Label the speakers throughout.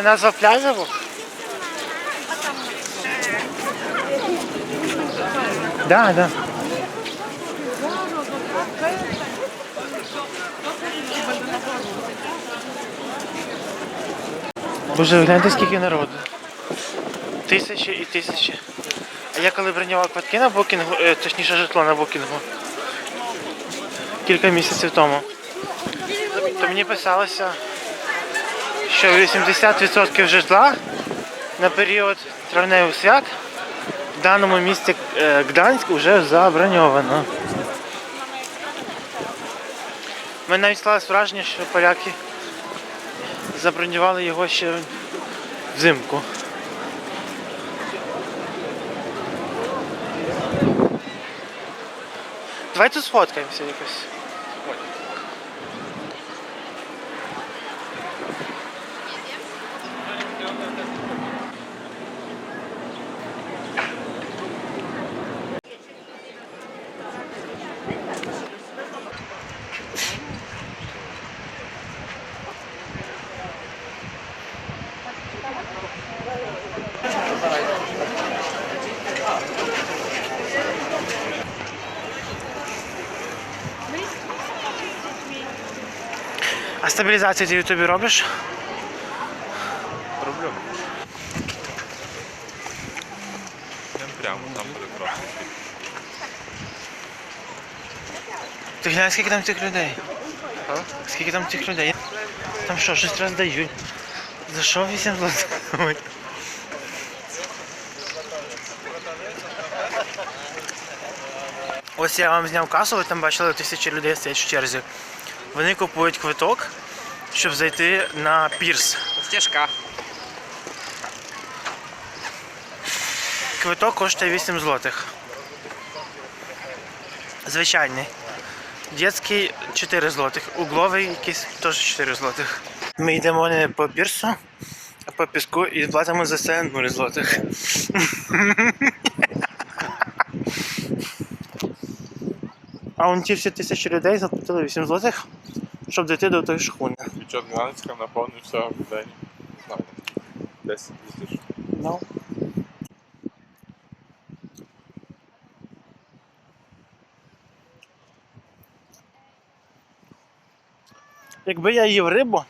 Speaker 1: Це назва пляжу? Да, да. Боже, гляньте скільки народу. Тисячі і тисячі. А я коли бронював квитки на букінгу, е, точніше житло на букінгу, кілька місяців тому, то мені писалося, що 80% житла на період травневих свят в даному місті е, Гданськ вже заброньовано. Мене навіть склалось враження, що поляки забронювали його ще взимку. Давай тут сфоткаємося якось. А стабілізацію ти в ютубі робиш?
Speaker 2: Роблю. Йдем прямо, там буде просто.
Speaker 1: Ти глянь, скільки там тих людей?
Speaker 2: А?
Speaker 1: Скільки там тих людей? Там що, щось роздають? За що 8 злотих? Ой. Ось я вам зняв касу, ви там бачили тисячі людей стоять в черзі. Вони купують квиток, щоб зайти на пірс.
Speaker 3: Стежка.
Speaker 1: Квиток коштує 8 злотих. Звичайний. Детський 4 злотих. Угловий якийсь теж 4 злотих. Ми йдемо не по пірсу, а по піску і платимо за це 0 злотих. А вон ті всі тисячі людей заплатили 8 злотих, щоб дійти до тої шхуни.
Speaker 2: Від Чорнянська наповнився в день. Не знаю. 10 тисяч.
Speaker 1: Ну. Якби я їв рибу,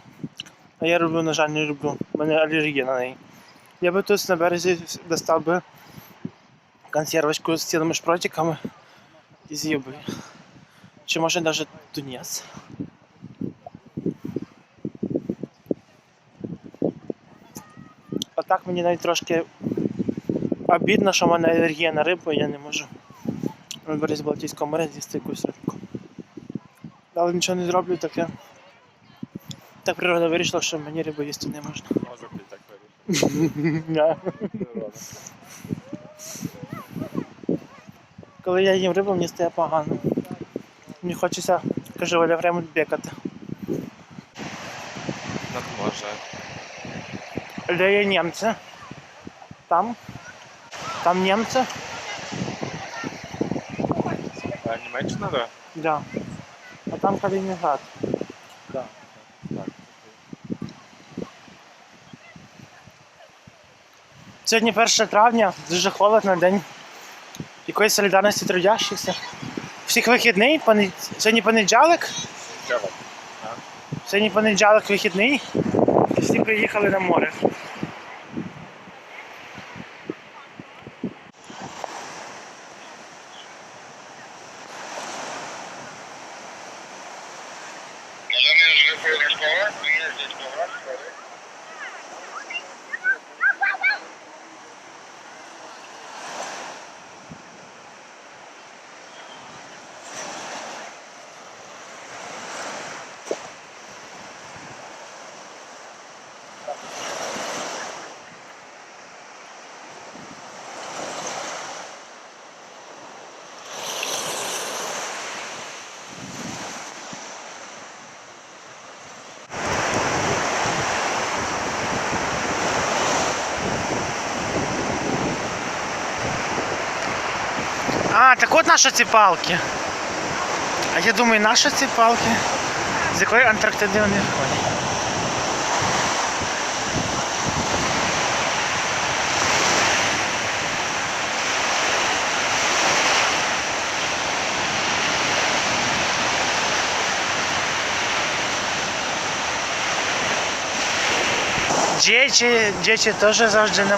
Speaker 1: а я рибу, на жаль, не люблю, в мене алергія на неї. Я би тут на березі достав би консервочку з цілими шпротиками і з'їв би. Чи може навіть тунець. А так мені навіть трошки обідно, що в мене алергія на рибу, і я не можу на березі Балтійського моря з'їсти якусь рибку. Але нічого не зроблю, таке. Так природа вирішила, що мені рибу їсти не можна.
Speaker 2: Може ти так вирішив.
Speaker 1: Коли я їм рибу, мені стає погано. Мені хочеться, каже Оля Фремонт, бекати.
Speaker 2: Так може.
Speaker 1: Де є німці? Там? Там німці?
Speaker 2: А Німеччина, да?
Speaker 1: Да. А там Калінінград.
Speaker 2: Так. Так.
Speaker 1: Сьогодні 1 травня, дуже холодно, день якоїсь солідарності трудящихся. Всіх вихідний, пони... сьогодні понеділок, сьогодні понеділок вихідний, всі приїхали на море. А, так от наші ці палки. А я думаю, наші ці палки. З якої Антарктиди вони виходять. Dzieci, dzieci to, że zawsze na.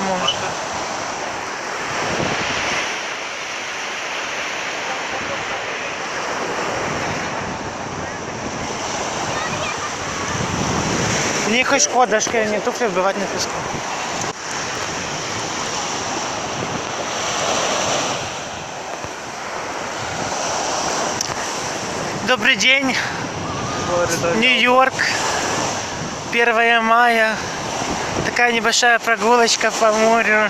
Speaker 1: хоч шкода, шкіряні туфлі вбивати на піску. Добрый день, Нью-Йорк, 1 мая. Такая небольшая прогулочка по морю.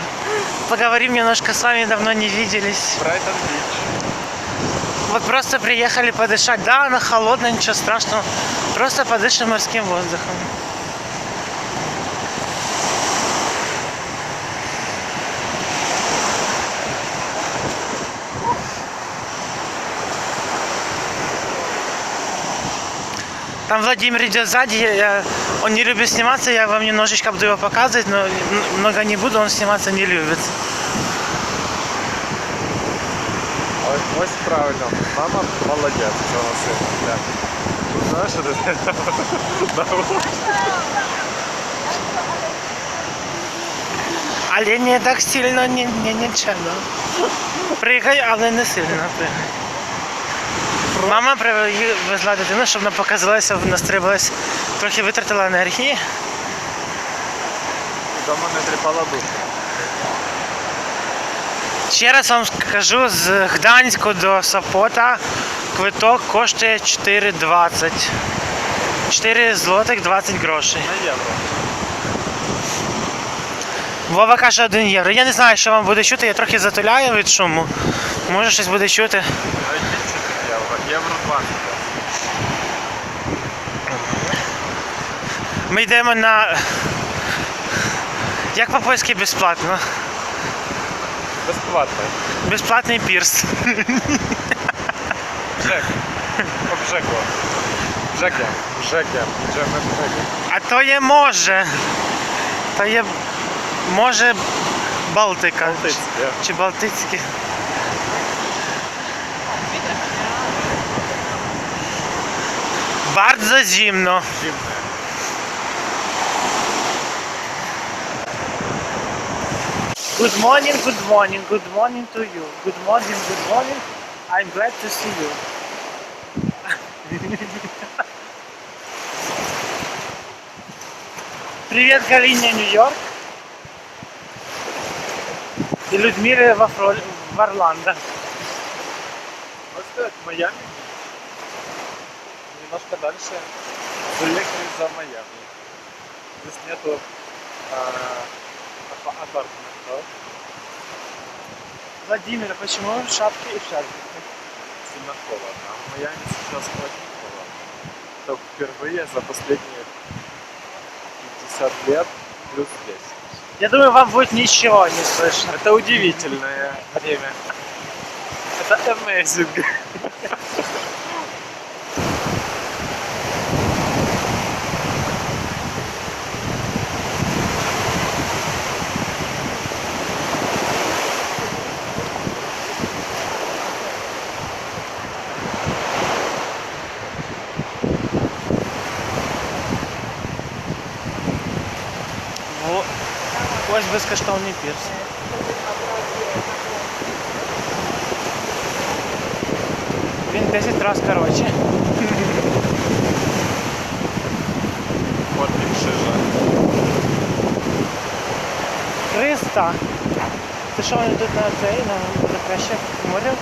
Speaker 1: Поговорим немножко с вами, давно не виделись.
Speaker 2: Брайтон Біч.
Speaker 1: Вот просто приехали подышать. Да, она холодная, ничего страшного. Просто подышим морским воздухом. Там Владимир идет сзади, я- я- он не любит сниматься, я вам немножечко буду его показывать, но много не буду, он сниматься не любит.
Speaker 2: Ось, ось правильно. Мама молодець цього сина. Глянь. Ну, Знаєш, що ти
Speaker 1: Але не так сильно не, не нічого. Пригай, але не сильно пригай. Мама привезла дитину, щоб вона показалася, настрибалась, трохи витратила енергії.
Speaker 2: Дома не тріпала душу.
Speaker 1: Ще раз вам скажу, з Гданську до Сапота квиток коштує 4,20. 4 злотих 20 грошей.
Speaker 2: На євро.
Speaker 1: Вова каже 1 євро. Я не знаю, що вам буде чути, я трохи затуляю від шуму. Може щось буде чути.
Speaker 2: Навіть більше під євро. Євро 20.
Speaker 1: Ми йдемо на. Як по-польськи безплатно?
Speaker 2: Безплатно.
Speaker 1: Безплатний пірс.
Speaker 2: Бжек. Обжекло. Бжеке. Джеме бжеке.
Speaker 1: А то є може. То є може Балтика.
Speaker 2: Балтицьке.
Speaker 1: Чи Балтицьке. Bardzo zimno.
Speaker 2: Зімне.
Speaker 1: Good morning, good morning, good morning to you. Good morning, good morning. I'm glad to see you. Привет, Галине, Нью-Йорк. И Людмиле во Фро- в Орландо.
Speaker 2: Ось так, Майами. Немножко дальше. Заехали за Майами. Здесь нету а, апа- апартаментов.
Speaker 1: Владимир, почему в шапке и в шапке?
Speaker 2: Сильно холодно. А в Майами сейчас очень холодно. Это впервые за последние 50 лет плюс 10.
Speaker 1: Я думаю, вам будет ничего не слышно.
Speaker 2: Это удивительное время. Это amazing.
Speaker 1: О, ось безкоштовний пірс. Він 10 разів коротше.
Speaker 2: От він шижа.
Speaker 1: 300. Ти що вони тут на цей, на Будапешті моря?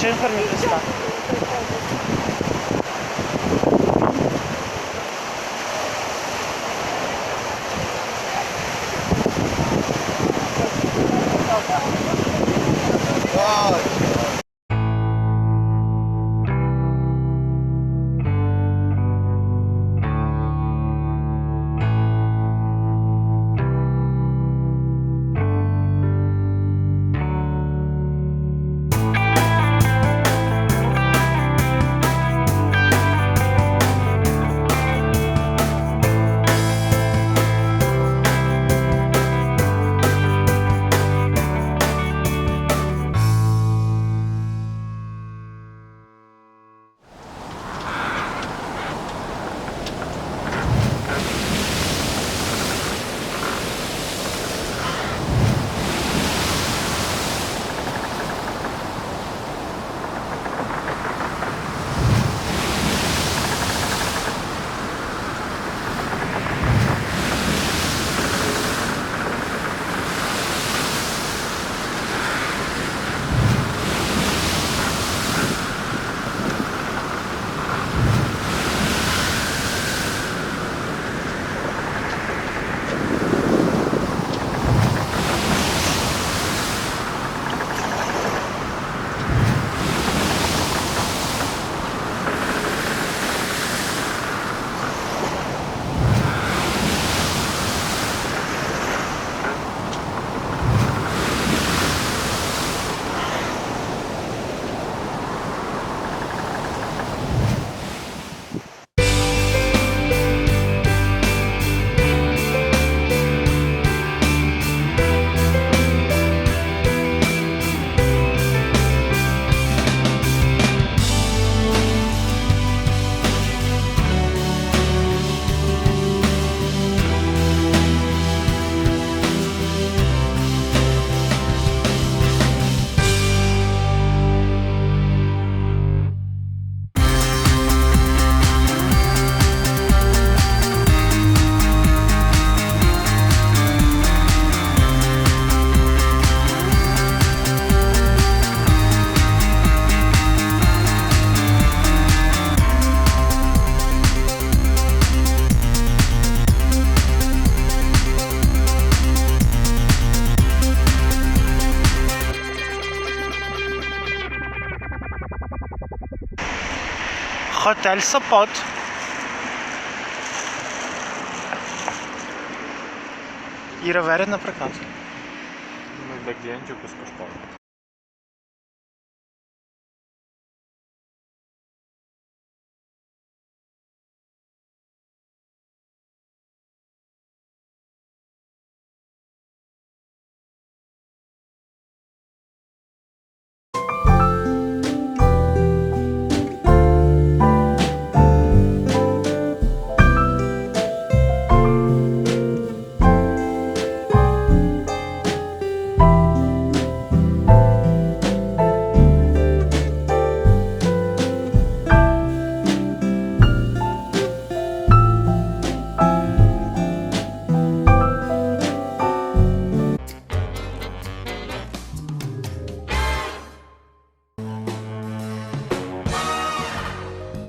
Speaker 1: Чи 400? Готель Сапот. І ревери на приказ.
Speaker 2: Ми ну, де клієнтів безкоштовно.